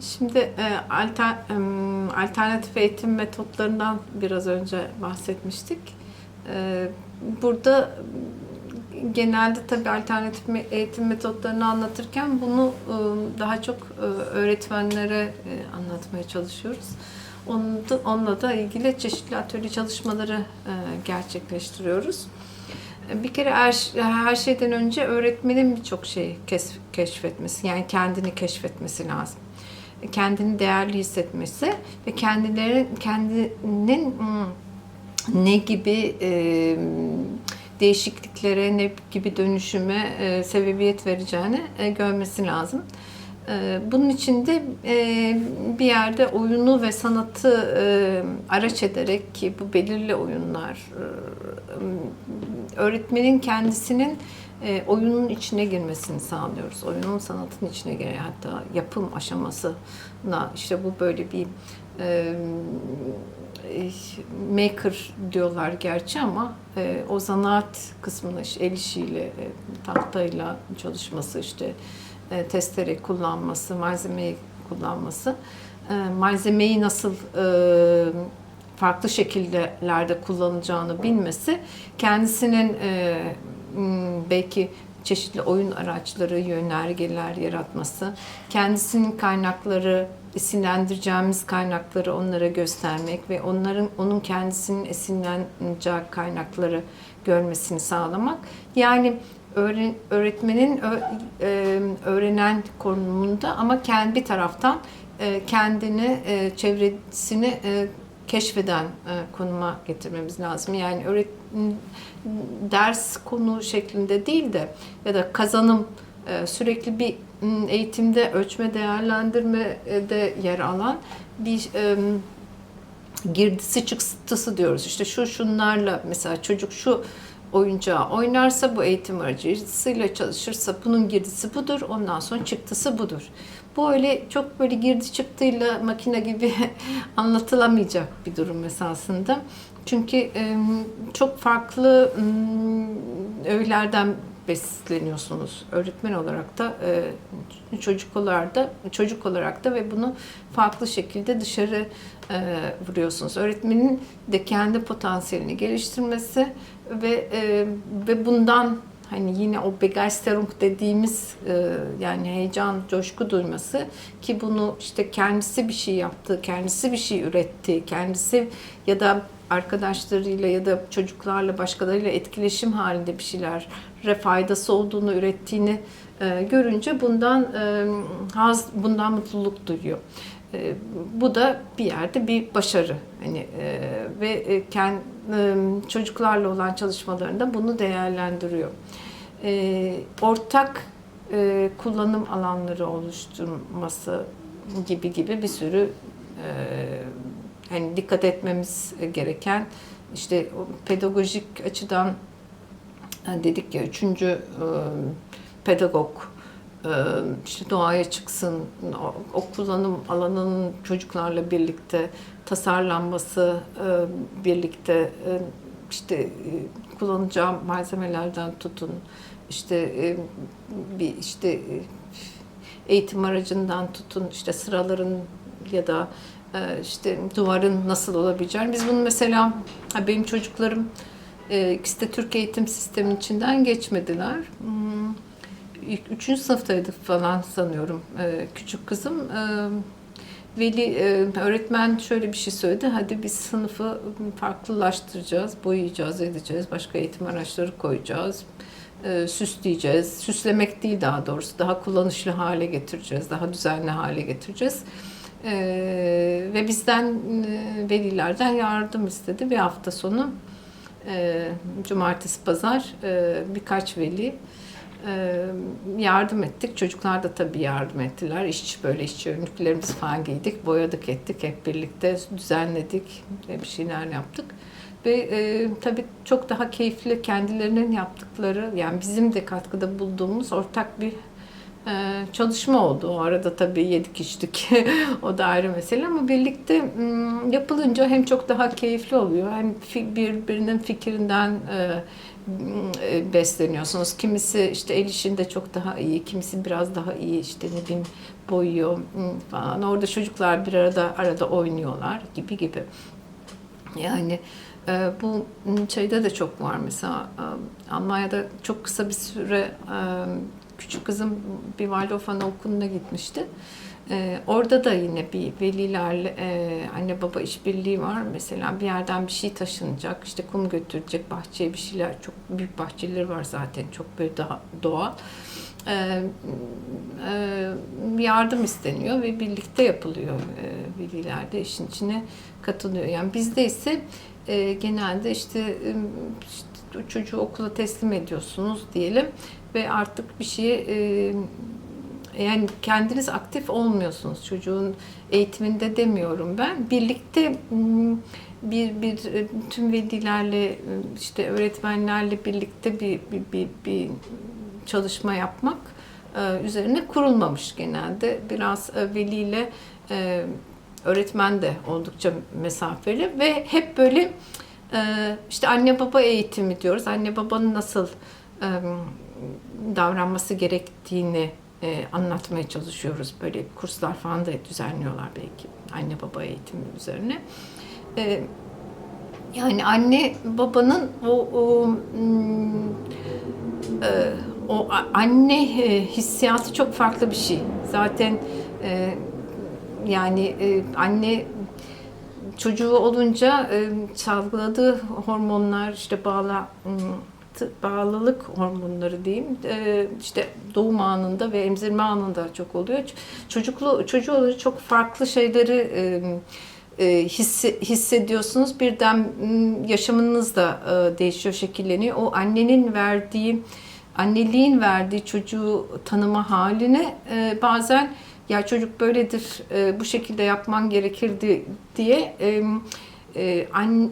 Şimdi e, alter, em, alternatif eğitim metotlarından biraz önce bahsetmiştik. E, burada genelde tabii alternatif eğitim metotlarını anlatırken bunu e, daha çok e, öğretmenlere e, anlatmaya çalışıyoruz. Onu da, onunla da ilgili çeşitli atölye çalışmaları e, gerçekleştiriyoruz. E, Bir kere her, her şeyden önce öğretmenin birçok şeyi keşfetmesi, yani kendini keşfetmesi lazım kendini değerli hissetmesi ve kendileri kendinin hmm, ne gibi e, değişikliklere, ne gibi dönüşüme e, sebebiyet vereceğini e, görmesi lazım. E, bunun için de e, bir yerde oyunu ve sanatı e, araç ederek ki bu belirli oyunlar e, öğretmenin kendisinin e, oyunun içine girmesini sağlıyoruz. Oyunun sanatın içine giriyor. Hatta yapım aşamasına işte bu böyle bir e, e, maker diyorlar gerçi ama e, o zanaat kısmını işte el işiyle, e, tahtayla çalışması işte e, testere kullanması, malzemeyi kullanması, e, malzemeyi nasıl e, farklı şekillerde kullanacağını bilmesi, kendisinin e, belki çeşitli oyun araçları, yönergeler yaratması, kendisinin kaynakları, esinlendireceğimiz kaynakları onlara göstermek ve onların onun kendisinin esinleneceği kaynakları görmesini sağlamak. Yani öğretmenin e, öğrenen konumunda ama kendi bir taraftan e, kendini, e, çevresini keşfeden e, konuma getirmemiz lazım. Yani öğret ders konu şeklinde değil de ya da kazanım e, sürekli bir eğitimde ölçme değerlendirmede yer alan bir e, girdisi çıktısı diyoruz. İşte şu şunlarla mesela çocuk şu oyuncağı oynarsa bu eğitim aracısıyla çalışırsa bunun girdisi budur. Ondan sonra çıktısı budur. Bu öyle çok böyle girdi çıktıyla makine gibi anlatılamayacak bir durum esasında. Çünkü çok farklı öğelerden besleniyorsunuz öğretmen olarak da çocuk olarak da çocuk olarak da ve bunu farklı şekilde dışarı vuruyorsunuz. Öğretmenin de kendi potansiyelini geliştirmesi ve ve bundan hani yine o Begeisterung dediğimiz e, yani heyecan, coşku duyması ki bunu işte kendisi bir şey yaptı, kendisi bir şey üretti, kendisi ya da arkadaşlarıyla ya da çocuklarla başkalarıyla etkileşim halinde bir şeylere faydası olduğunu ürettiğini e, görünce bundan e, haz, bundan mutluluk duyuyor. E, bu da bir yerde bir başarı. Hani e, ve e, kendi çocuklarla olan çalışmalarında bunu değerlendiriyor. E, ortak e, kullanım alanları oluşturması gibi gibi bir sürü e, hani dikkat etmemiz gereken işte pedagojik açıdan dedik ya üçüncü e, pedagog e, işte doğaya çıksın, o, kullanım alanının çocuklarla birlikte tasarlanması, e, birlikte e, işte e, kullanacağı malzemelerden tutun, işte bir işte eğitim aracından tutun, işte sıraların ya da işte duvarın nasıl olabileceğini. Biz bunu mesela benim çocuklarım ikisi de Türk eğitim sisteminin içinden geçmediler. İlk Üçüncü sınıftaydı falan sanıyorum e, küçük kızım. E, Veli e, öğretmen şöyle bir şey söyledi. Hadi biz sınıfı farklılaştıracağız, boyayacağız, edeceğiz, başka eğitim araçları koyacağız, e, süsleyeceğiz. Süslemek değil daha doğrusu, daha kullanışlı hale getireceğiz, daha düzenli hale getireceğiz. E, ve bizden e, velilerden yardım istedi. Bir hafta sonu e, cumartesi pazar e, birkaç veli yardım ettik. Çocuklar da tabii yardım ettiler. İşçi böyle işçi önlüklerimizi falan giydik, boyadık ettik. Hep birlikte düzenledik bir şeyler yaptık. Ve e, tabii çok daha keyifli kendilerinin yaptıkları, yani bizim de katkıda bulduğumuz ortak bir e, çalışma oldu. O arada tabii yedik içtik. o da ayrı mesele ama birlikte yapılınca hem çok daha keyifli oluyor hem birbirinin fikrinden e, besleniyorsunuz. Kimisi işte el işinde çok daha iyi, kimisi biraz daha iyi işte ne bileyim boyuyor falan. Orada çocuklar bir arada arada oynuyorlar gibi gibi. Yani e, bu şeyde de çok var mesela e, Almanya'da çok kısa bir süre e, küçük kızım bir Waldorf Anaokulu'na gitmişti. E, orada da yine bir velilerle e, anne baba işbirliği var. Mesela bir yerden bir şey taşınacak, işte kum götürecek, bahçeye bir şeyler, çok büyük bahçeleri var zaten, çok böyle daha doğal. E, e, yardım isteniyor ve birlikte yapılıyor. E, veliler de işin içine katılıyor. Yani bizde ise e, genelde işte, e, işte çocuğu okula teslim ediyorsunuz diyelim ve artık bir şeye e, yani kendiniz aktif olmuyorsunuz çocuğun eğitiminde demiyorum ben. Birlikte m, bir bir e, tüm velilerle e, işte öğretmenlerle birlikte bir bir, bir, bir çalışma yapmak e, üzerine kurulmamış genelde. Biraz veliyle öğretmen de oldukça mesafeli ve hep böyle işte anne baba eğitimi diyoruz. Anne babanın nasıl davranması gerektiğini e, anlatmaya çalışıyoruz. Böyle kurslar falan da düzenliyorlar belki anne baba eğitimi üzerine. E, yani anne babanın o, o hmm, e, o a- anne e, hissiyatı çok farklı bir şey. Zaten e, yani anne çocuğu olunca e, salgıladığı hormonlar işte bağla t- bağlılık hormonları diyeyim e, işte doğum anında ve emzirme anında çok oluyor. Çocuklu çocuğu çok farklı şeyleri hisse- hissediyorsunuz. Birden yaşamınız da değişiyor, şekilleniyor. O annenin verdiği anneliğin verdiği çocuğu tanıma haline bazen ya çocuk böyledir, bu şekilde yapman gerekirdi diye e, e, an, ke-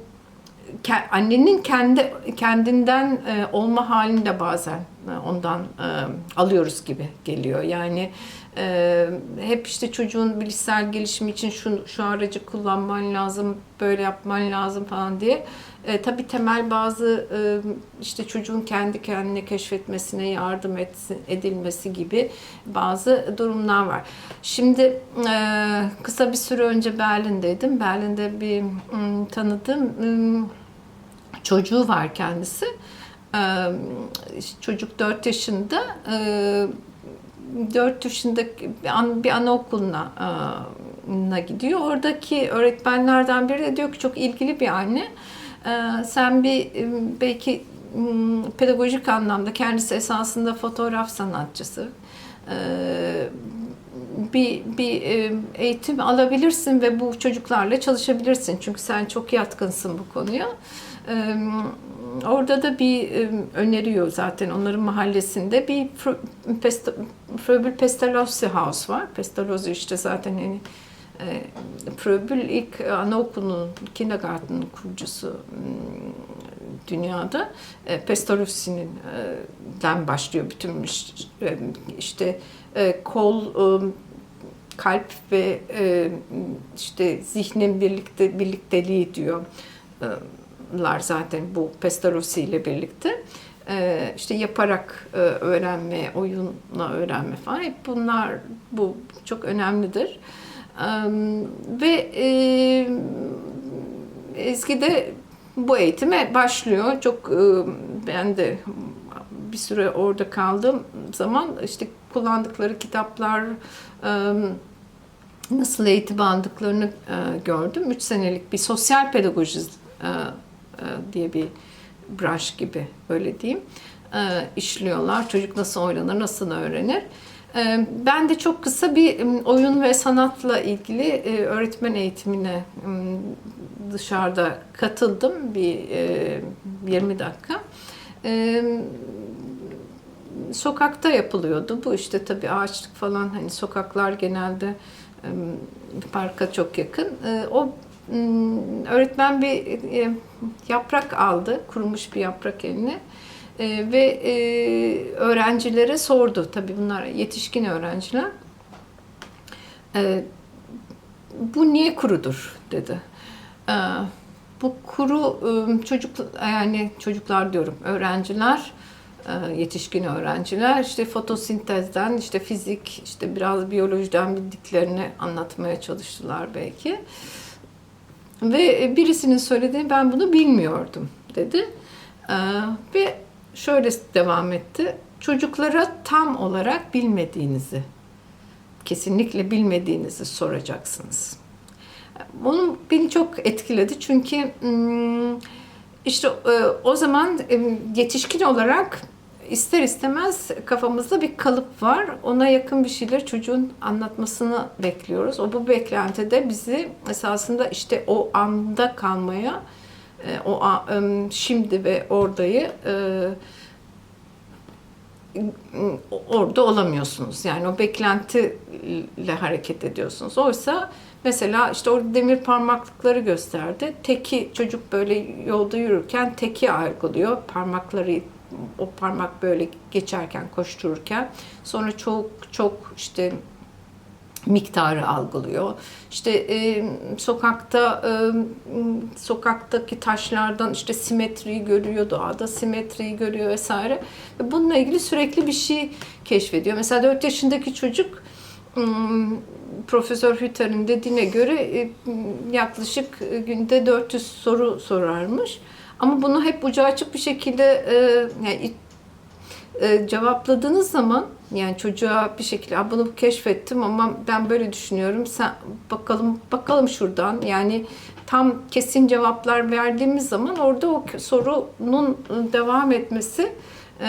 annenin kendi kendinden e, olma halini de bazen ondan e, alıyoruz gibi geliyor. Yani e, hep işte çocuğun bilişsel gelişimi için şu, şu aracı kullanman lazım, böyle yapman lazım falan diye. E, tabii temel bazı e, işte çocuğun kendi kendine keşfetmesine yardım etsin, edilmesi gibi bazı durumlar var. Şimdi e, kısa bir süre önce Berlin'deydim. Berlin'de bir m, tanıdığım m, çocuğu var kendisi. Çocuk 4 yaşında. Ee, 4 yaşında bir, an, bir anaokuluna na gidiyor. Oradaki öğretmenlerden biri de diyor ki çok ilgili bir anne. Sen bir belki pedagojik anlamda kendisi esasında fotoğraf sanatçısı. Bir bir eğitim alabilirsin ve bu çocuklarla çalışabilirsin. Çünkü sen çok yatkınsın bu konuya. Orada da bir e, öneriyor zaten onların mahallesinde bir Fr- Pest- Fröbel Pestalozzi House var. Pestalozzi işte zaten hani e, Fröbel ilk anaokulunun, kindergarten'ın kurucusu m, dünyada. E, Pestalozzi'nin e, başlıyor bütün iş- işte kol, kalp ve işte zihnin birlikte birlikteliği diyor. Lar zaten bu Pestalozzi ile birlikte. Ee, işte yaparak e, öğrenme, oyunla öğrenme falan hep bunlar bu çok önemlidir. Ve e, Ezgi de bu eğitime başlıyor. Çok e, ben de bir süre orada kaldığım zaman işte kullandıkları kitaplar, e, nasıl eğitim aldıklarını e, gördüm. Üç senelik bir sosyal pedagoji e, e, diye bir branş gibi öyle diyeyim e, işliyorlar. Çocuk nasıl oynanır, nasıl öğrenir. E, Ben de çok kısa bir oyun ve sanatla ilgili e, öğretmen eğitimine dışarıda katıldım bir e, 20 dakika. E, Sokakta yapılıyordu. Bu işte tabii ağaçlık falan hani sokaklar genelde e, parka çok yakın. E, O öğretmen bir e, yaprak aldı, kurumuş bir yaprak eline E, ve e, öğrencilere sordu. Tabii bunlar yetişkin öğrenciler. E, bu niye kurudur dedi. Bu kuru çocuk yani çocuklar diyorum öğrenciler yetişkin öğrenciler işte fotosintezden işte fizik işte biraz biyolojiden bildiklerini anlatmaya çalıştılar belki. Ve birisinin söylediği ben bunu bilmiyordum dedi. Ee, Ve şöyle devam etti. Çocuklara tam olarak bilmediğinizi, kesinlikle bilmediğinizi soracaksınız. Onun beni çok etkiledi çünkü hmm, işte e, o zaman e, yetişkin olarak ister istemez kafamızda bir kalıp var. Ona yakın bir şeyler çocuğun anlatmasını bekliyoruz. O bu beklentide bizi esasında işte o anda kalmaya, e, o em, şimdi ve oradayı e, orada olamıyorsunuz. Yani o beklentiyle hareket ediyorsunuz. Oysa mesela işte orada demir parmaklıkları gösterdi. Teki çocuk böyle yolda yürürken teki algılıyor. Parmakları o parmak böyle geçerken koştururken sonra çok çok işte miktarı algılıyor. İşte e, sokakta e, sokaktaki taşlardan işte simetriyi görüyor, doğada simetriyi görüyor vesaire. Ve bununla ilgili sürekli bir şey keşfediyor. Mesela 4 yaşındaki çocuk ım, Profesör Hüter'in dediğine göre e, yaklaşık günde 400 soru sorarmış. Ama bunu hep ucu açık bir şekilde e, yani e, cevapladığınız zaman yani çocuğa bir şekilde "Aa, bunu keşfettim ama ben böyle düşünüyorum. Sen bakalım bakalım şuradan. Yani tam kesin cevaplar verdiğimiz zaman orada o sorunun devam etmesi e,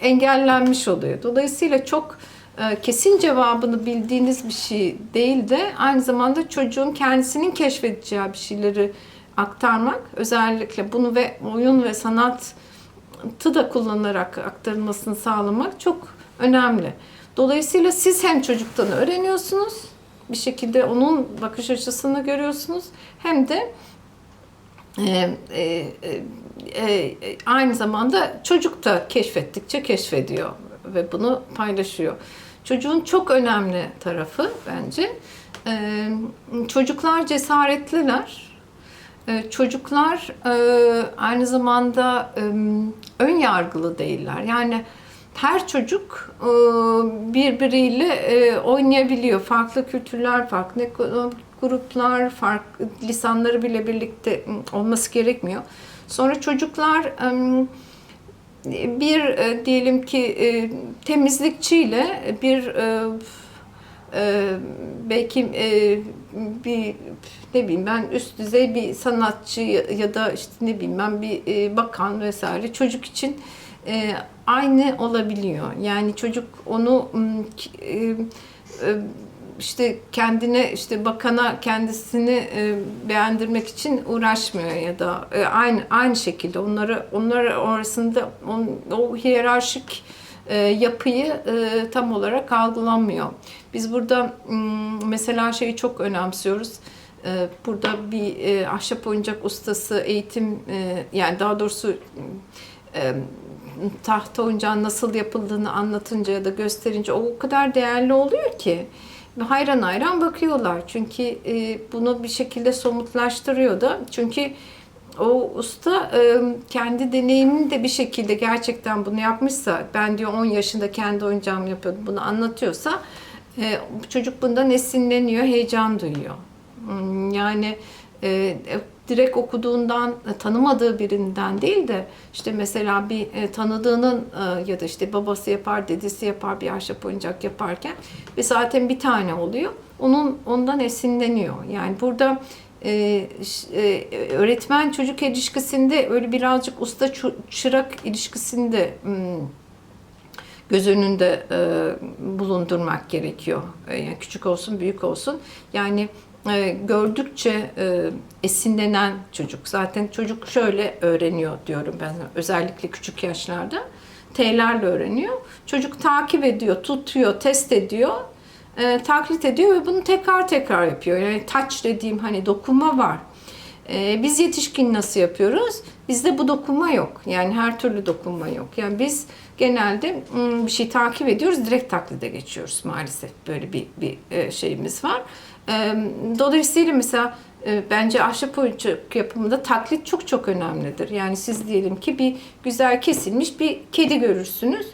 engellenmiş oluyor. Dolayısıyla çok e, kesin cevabını bildiğiniz bir şey değil de aynı zamanda çocuğun kendisinin keşfedeceği bir şeyleri aktarmak özellikle bunu ve oyun ve sanat tı da kullanarak aktarılmasını sağlamak çok önemli. Dolayısıyla siz hem çocuktan öğreniyorsunuz, bir şekilde onun bakış açısını görüyorsunuz, hem de e, e, e, e, aynı zamanda çocuk da keşfettikçe keşfediyor ve bunu paylaşıyor. Çocuğun çok önemli tarafı bence e, çocuklar cesaretliler. E, Çocuklar e, aynı zamanda ön yargılı değiller. Yani her çocuk e, birbiriyle e, oynayabiliyor. Farklı kültürler, farklı gruplar, farklı lisanları bile birlikte olması gerekmiyor. Sonra çocuklar bir diyelim ki temizlikçiyle bir belki bir ne bileyim ben üst düzey bir sanatçı ya, da işte ne bileyim ben bir e, bakan vesaire çocuk için e, aynı olabiliyor. Yani çocuk onu e, işte kendine işte bakana kendisini beğendirmek için uğraşmıyor ya da aynı aynı şekilde onları onlar arasında o hiyerarşik yapıyı e, tam olarak algılanmıyor. Biz burada mesela şeyi çok önemsiyoruz. E, Burada bir e, ahşap oyuncak ustası eğitim e, yani daha doğrusu e, tahta oyuncağın nasıl yapıldığını anlatınca ya da gösterince o kadar değerli oluyor ki hayran hayran bakıyorlar. Çünkü e, bunu bir şekilde somutlaştırıyor da. Çünkü o usta e, kendi deneyimini de bir şekilde gerçekten bunu yapmışsa, ben diyor 10 yaşında kendi oyuncağımı yapıyordum, bunu anlatıyorsa e, çocuk bundan esinleniyor, heyecan duyuyor. Hmm, Yani e, direkt okuduğundan, e, tanımadığı birinden değil de işte mesela bir e, tanıdığının ya da işte babası yapar, dedesi yapar bir ahşap oyuncak yaparken ve zaten bir tane oluyor. Onun ondan esinleniyor. Yani burada e, e, öğretmen çocuk ilişkisinde öyle birazcık usta çırak ilişkisinde hmm, göz önünde e, bulundurmak gerekiyor. E, yani küçük olsun, büyük olsun. Yani e, gördükçe e, esinlenen çocuk. Zaten çocuk şöyle öğreniyor diyorum ben özellikle küçük yaşlarda. T'lerle öğreniyor. Çocuk takip ediyor, tutuyor, test ediyor. E, taklit ediyor ve bunu tekrar tekrar yapıyor. Yani touch dediğim hani dokunma var. Ee, biz yetişkin nasıl yapıyoruz? Bizde bu dokunma yok. Yani her türlü dokunma yok. Yani biz genelde ım, bir şey takip ediyoruz, direkt taklide geçiyoruz maalesef. Böyle bir, bir e, şeyimiz var. Ee, Dolayısıyla mesela e, bence ahşap oyuncak yapımında taklit çok çok önemlidir. Yani siz diyelim ki bir güzel kesilmiş bir kedi görürsünüz.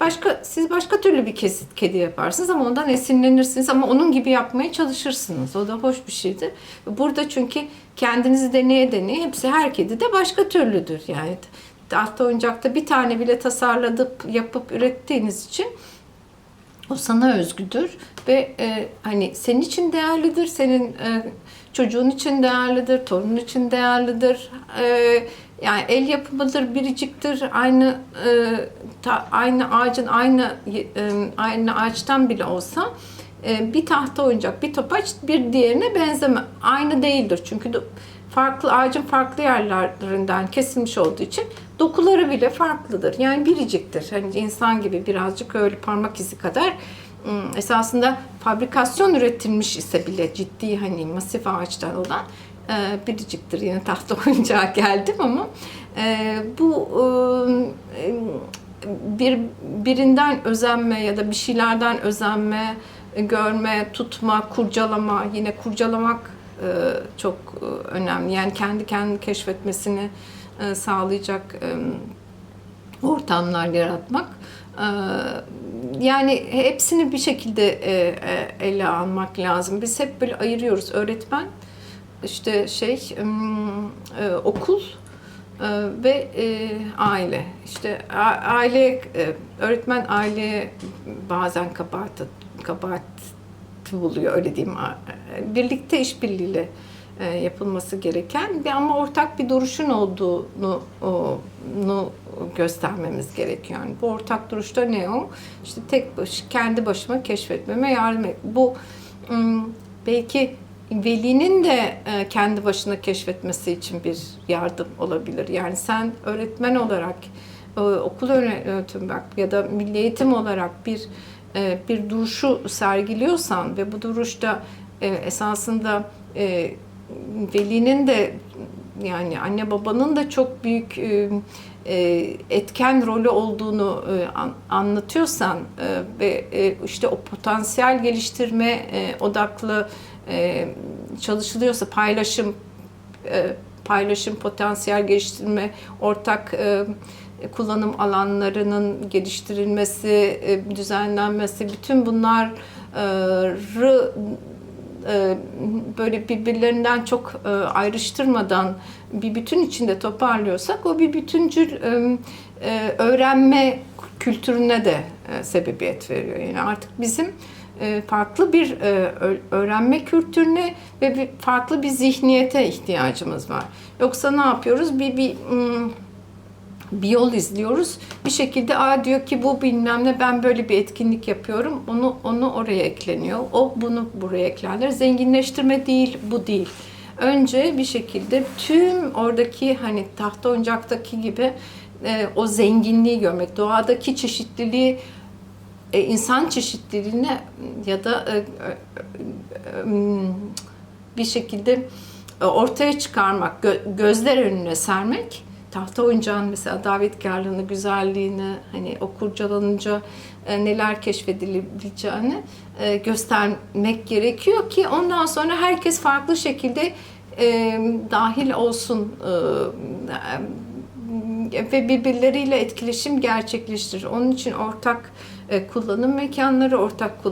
Başka siz başka türlü bir kesit kedi yaparsınız ama ondan esinlenirsiniz ama onun gibi yapmaya çalışırsınız. O da hoş bir şeydir. Burada çünkü kendinizi deneye deneye hepsi her kedi de başka türlüdür. Yani tahta oyuncakta bir tane bile tasarladıp yapıp ürettiğiniz için o sana özgüdür ve e, hani senin için değerlidir, senin e, çocuğun için değerlidir, torunun için değerlidir. E, yani el yapımıdır, biriciktir. Aynı e, ta- aynı ağacın aynı e, aynı ağaçtan bile olsa e, bir tahta oyuncak, bir topaç bir diğerine benzeme. Aynı değildir çünkü de farklı ağacın farklı yerlerinden kesilmiş olduğu için dokuları bile farklıdır. Yani biriciktir. Hani insan gibi birazcık öyle parmak izi kadar esasında fabrikasyon üretilmiş ise bile ciddi hani masif ağaçtan olan e, biriciktir. Yine tahta oyuncağa geldim ama e, bu e, bir birinden özenme ya da bir şeylerden özenme, e, görme, tutma, kurcalama, yine kurcalamak e, çok e, önemli. Yani kendi kendini keşfetmesini e, sağlayacak e, ortamlar yaratmak. E, Yani hepsini bir şekilde e, e, ele almak lazım. Biz hep böyle ayırıyoruz. Öğretmen, işte şey, e, okul ve aile. İşte aile, öğretmen aileye bazen kabahat, kabahat buluyor öyle diyeyim. Birlikte işbirliğiyle yapılması gereken bir ama ortak bir duruşun olduğunu o- nu göstermemiz gerekiyor. Yani bu ortak duruşta ne o? İşte tek baş, kendi başıma keşfetmeme yardım et. Bu belki velinin de e, kendi başına keşfetmesi için bir yardım olabilir. Yani sen öğretmen olarak, e, okul yönetimi bak ya da milli eğitim olarak bir e, bir duruşu sergiliyorsan ve bu duruşta e, esasında e, velinin de yani anne babanın da çok büyük e, e, etken rolü olduğunu e, an- anlatıyorsan ve işte o potansiyel geliştirme odaklı çalışılıyorsa paylaşım paylaşım, potansiyel geliştirme, ortak kullanım alanlarının geliştirilmesi, düzenlenmesi, bütün bunları e, böyle birbirlerinden çok e, ayrıştırmadan bir bütün içinde toparlıyorsak o bir bütüncül e, öğrenme kültürüne de sebebiyet veriyor. Yani artık bizim farklı bir öğrenme kültürüne ve bir farklı bir zihniyete ihtiyacımız var. Yoksa ne yapıyoruz? Bir bir bir yol izliyoruz. Bir şekilde aa diyor ki bu bilmem ne ben böyle bir etkinlik yapıyorum. Onu onu oraya ekleniyor. O bunu buraya eklerler. Zenginleştirme değil, bu değil. Önce bir şekilde tüm oradaki hani tahta oyuncaktaki gibi e, o zenginliği görmek, doğadaki çeşitliliği e, insan çeşitliliğine ya da e, e, e, bir şekilde e, ortaya çıkarmak, gö- gözler önüne sermek, tahta oyuncağın mesela davetkarlığını, güzelliğini, hani o kurcalanınca e, neler keşfedilebileceğini e, göstermek gerekiyor ki ondan sonra herkes farklı şekilde e, dahil olsun e, ve birbirleriyle etkileşim gerçekleştirir. Onun için ortak e, kullanım mekanları, ortak kullanım